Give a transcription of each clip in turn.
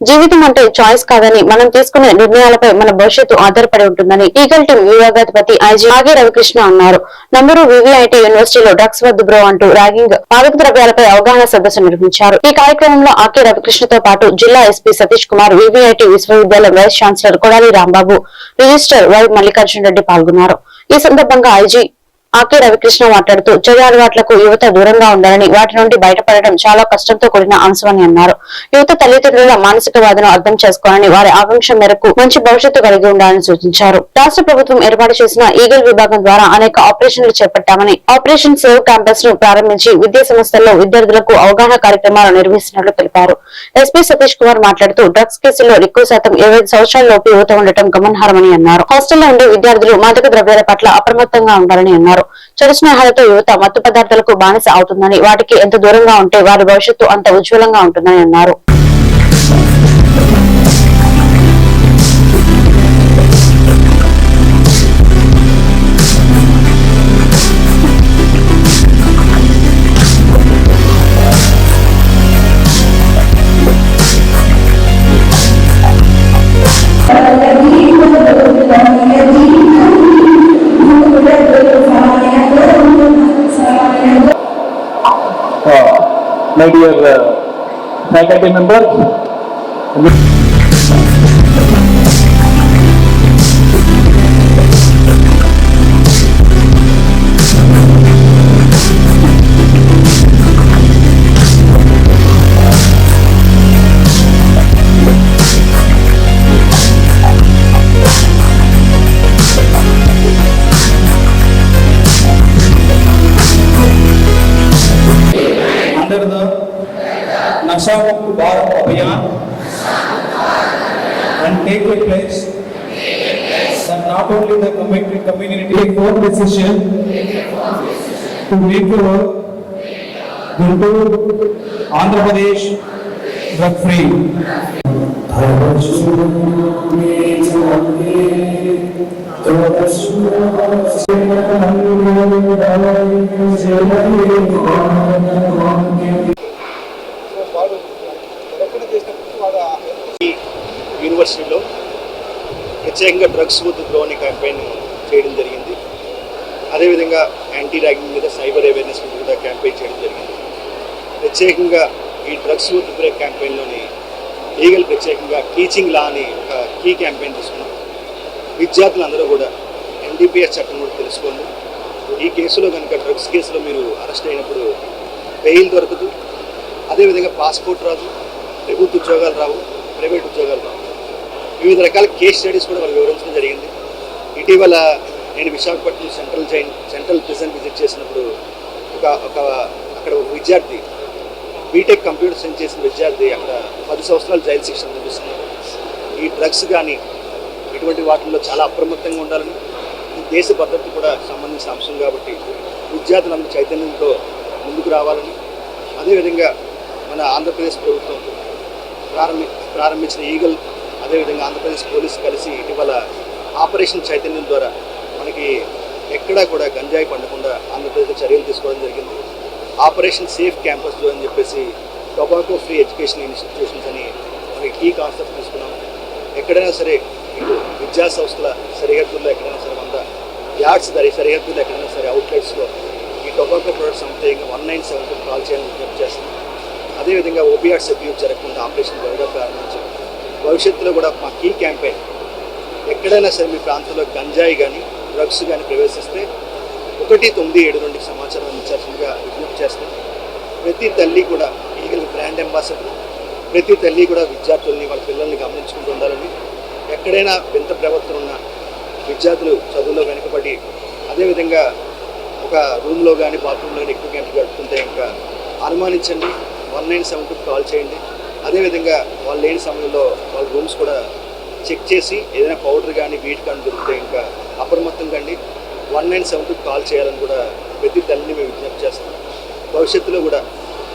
జీవితం అంటే చాయిస్ కాదని మనం తీసుకునే నిర్ణయాలపై మన భవిష్యత్తు ఆధారపడి ఉంటుందని ఈగల్ టీం విభాగాధిపతి ఐజీ ఆగి రవికృష్ణ అన్నారు. నంబరు వివిఐటి యూనివర్సిటీలో డ్రగ్స్ వద్దు బ్రో అంటూ ర్యాగింగ్ మాదక ద్రవ్యాలపై అవగాహన సదస్సు నిర్వహించారు. ఈ కార్యక్రమంలో ఆకే రవికృష్ణతో పాటు జిల్లా ఎస్పీ సతీష్ కుమార్ వివిఐటి విశ్వవిద్యాలయం vice chancellor Kodali Rambabu registrar Y Mallikarjuna Reddy పాల్గొన్నారు. ఈ సందర్భంగా ఐజీ ఆకే రవికృష్ణ మాట్లాడుతూ చెడు అలవాట్లకు యువత దూరంగా ఉండాలని వాటి నుండి బయటపడడం చాలా కష్టంతో కూడిన అంశమని అన్నారు. యువత తల్లిదండ్రుల మానసిక బాధను అర్థం చేసుకోవాలని వారి ఆకాంక్ష మేరకు మంచి భవిష్యత్తు కలిగి ఉండాలని సూచించారు. రాష్ట్ర ప్రభుత్వం ఏర్పాటు చేసిన ఈగల్ విభాగం ద్వారా అనేక ఆపరేషన్లు చేపట్టామని ఆపరేషన్ సేవ్ క్యాంపస్ను ప్రారంభించి విద్యా సంస్థల్లో విద్యార్థులకు అవగాహన కార్యక్రమాలు నిర్వహిస్తున్నట్లు తెలిపారు. ఎస్పీ సతీష్ కుమార్ మాట్లాడుతూ డ్రగ్స్ కేసుల్లో ఎక్కువ శాతం ఇరవై సంవత్సరాలలోపు సంవత్సరాల లోపు యువత ఉండటం గమనార్హమని అన్నారు. హాస్టల్లో ఉండే విద్యార్థులు మాదక ద్రవ్యాల పట్ల అప్రమత్తంగా ఉండాలని అన్నారు. చెడు స్నేహాలతో యువత మత్తు పదార్థాలకు బానిస అవుతుందని వాటికి ఎంత దూరంగా ఉంటే వారి భవిష్యత్తు అంత ఉజ్వలంగా ఉంటుందని అన్నారు. My dear uh, faculty members, under the नशा मुक्त भारत अभियान and take a place that not only the community, community take own decision to recover Guntur, Andhra Pradesh, drug free. Thank you. ఇండస్ట్రీలో ప్రత్యేకంగా డ్రగ్స్ వద్దు బ్రో అనే campaign చేయడం జరిగింది. అదేవిధంగా యాంటీ ర్యాగింగ్ మీద సైబర్ అవేర్నెస్ మీద కూడా క్యాంపెయిన్ చేయడం జరిగింది. ప్రత్యేకంగా ఈ డ్రగ్స్ వద్దు బ్రేక్ క్యాంపెయిన్లోని లీగల్ ప్రత్యేకంగా టీచింగ్ లా అని ఒక కీ క్యాంపెయిన్ తీసుకున్నాం. విద్యార్థులందరూ కూడా ఎన్డీపీఎస్ చట్టం కూడా తెలుసుకోండి ఈ కేసులో కనుక డ్రగ్స్ కేసులో మీరు అరెస్ట్ అయినప్పుడు బెయిల్ దొరకదు. అదేవిధంగా పాస్పోర్ట్ రాదు. ప్రభుత్వ ఉద్యోగాలు రావు. ప్రైవేట్ ఉద్యోగాలు రావు. వివిధ రకాల కేస్ స్టడీస్ కూడా వాళ్ళు వివరించడం జరిగింది. ఇటీవల నేను Visakhapatnam central jail central prison visit చేసినప్పుడు ఒక ఒక అక్కడ ఒక విద్యార్థి బీటెక్ కంప్యూటర్ సైన్స్ చేసిన విద్యార్థి అక్కడ పది సంవత్సరాలు జైలు శిక్ష అనిపిస్తున్నారు ఈ డ్రగ్స్ కానీ ఇటువంటి వాటిల్లో చాలా అప్రమత్తంగా ఉండాలని దేశ భద్రత కూడా సంబంధించిన అంశం కాబట్టి విద్యార్థులందరూ చైతన్యంతో ముందుకు రావాలని అదేవిధంగా మన ఆంధ్రప్రదేశ్ ప్రభుత్వం ప్రారంభి ప్రారంభించిన ఈగల్ అదేవిధంగా ఆంధ్రప్రదేశ్ పోలీసు కలిసి ఇటీవల ఆపరేషన్ చైతన్యం ద్వారా మనకి ఎక్కడా కూడా గంజాయి పండకుండా ఆంధ్రప్రదేశ్ చర్యలు తీసుకోవడం జరిగింది. ఆపరేషన్ సేఫ్ క్యాంపస్ అని చెప్పేసి టొబాకో ఫ్రీ ఎడ్యుకేషన్ ఇన్స్టిట్యూషన్స్ అని మనకి కీ కాన్సెప్ట్ తీసుకున్నాం. ఎక్కడైనా సరే విద్యా సంస్థల సరిహద్దుల్లో ఎక్కడైనా సరే వంద యార్డ్స్ దరి సరిహద్దుల్లో ఎక్కడైనా సరే అవుట్లెట్స్లో ఈ టొబాకో ప్రొడక్ట్స్ ఇంకా వన్ నైన్ సెవెన్కి కాల్ చేయాలని విజ్ఞప్తి చేస్తున్నాం. అదేవిధంగా ఓపీఆర్స్ అబ్యూస్ జరగకుండా ఆపరేషన్ జరగడం ప్రారంభించాం భవిష్యత్తులో కూడా మా కీ క్యాంపెయిన్. ఎక్కడైనా సరే మీ ప్రాంతంలో గంజాయి కానీ డ్రగ్స్ కానీ ప్రవేశిస్తే ఒకటి తొమ్మిది ఏడు నుండి సమాచారం అందించాల్సిందిగా విజ్ఞప్తి చేస్తాం ప్రతి తల్లి కూడా ఈగల్ బ్రాండ్ అంబాసిడర్. ప్రతి తల్లి కూడా విద్యార్థుల్ని వాళ్ళ పిల్లల్ని గమనించుకుంటూ ఉండాలని. ఎక్కడైనా వింత ప్రవర్తన ఉన్న విద్యార్థులు చదువులో వెనుకబడి అదేవిధంగా ఒక రూమ్లో కానీ బాత్రూంలో కానీ ఎక్కువ గంటలు గడుపుతుంటే ఇంకా అనుమానించండి. One nine seven two call చేయండి. అదేవిధంగా వాళ్ళు లేని సమయంలో వాళ్ళ రూమ్స్ కూడా చెక్ చేసి ఏదైనా పౌడర్ కానీ వీట్ కానీ దొరికితే ఇంకా అప్రమత్తం కండి వన్ నైన్ సెవెన్ కాల్ చేయాలని కూడా ప్రతి తల్లిని మేము విజ్ఞప్తి చేస్తాం భవిష్యత్తులో కూడా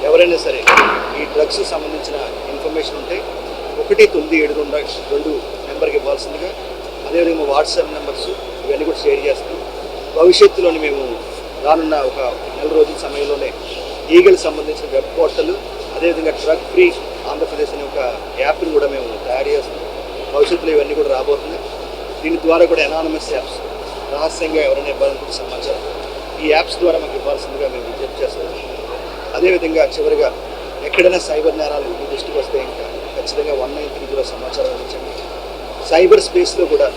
ఎవరైనా సరే ఈ డ్రగ్స్ సంబంధించిన ఇన్ఫర్మేషన్ ఉంటే ఒకటి తొమ్మిది ఏడు రెండు రెండు నెంబర్కి ఇవ్వాల్సిందిగా అదేవిధంగా వాట్సాప్ నెంబర్స్ ఇవన్నీ కూడా షేర్ చేస్తాం భవిష్యత్తులోని మేము రానున్న ఒక నెల రోజుల సమయంలోనే ఈగల్ సంబంధించిన వెబ్ పోర్టల్ అదేవిధంగా డ్రగ్ ఫ్రీ ఆంధ్రప్రదేశ్ అనే ఒక యాప్ని కూడా మేము తయారు చేస్తున్నాం. భవిష్యత్తులో ఇవన్నీ కూడా రాబోతున్నాయి. దీని ద్వారా కూడా ఎనానమస్ యాప్స్ రహస్యంగా ఎవరైనా ఇవ్వాలనుకుంటే సమాచారం ఈ యాప్స్ ద్వారా మాకు ఇవ్వాల్సిందిగా మేము విజ్ఞప్తి చేస్తున్నాం. అదేవిధంగా చివరిగా ఎక్కడైనా సైబర్ నేరాలు మీ దృష్టికి వస్తే ఇంకా ఖచ్చితంగా వన్ నైన్ త్రీ జీరో సమాచారం అందించండి. సైబర్ స్పేస్లో కూడా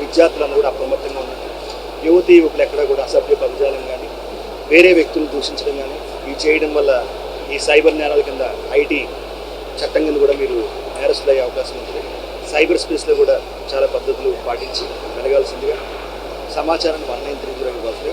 విద్యార్థులందరూ కూడా అప్రమత్తంగా ఉన్నారు యువతి యువకులు ఎక్కడ కూడా అసభ్య పదజాలం కానీ వేరే వ్యక్తులు దూషించడం కానీ ఇవి చేయడం వల్ల ఈ సైబర్ నేరాల కింద ఐటీ చట్టం కింద కూడా మీరు నేరస్తులు అయ్యే అవకాశం ఉంటుంది. సైబర్ స్పేస్లో కూడా చాలా పద్ధతులు పాటించి వెలగాల్సిందిగా సమాచారాన్ని వన్ నైన్ త్రీ జీరో ఇవ్వాల్సిందిగా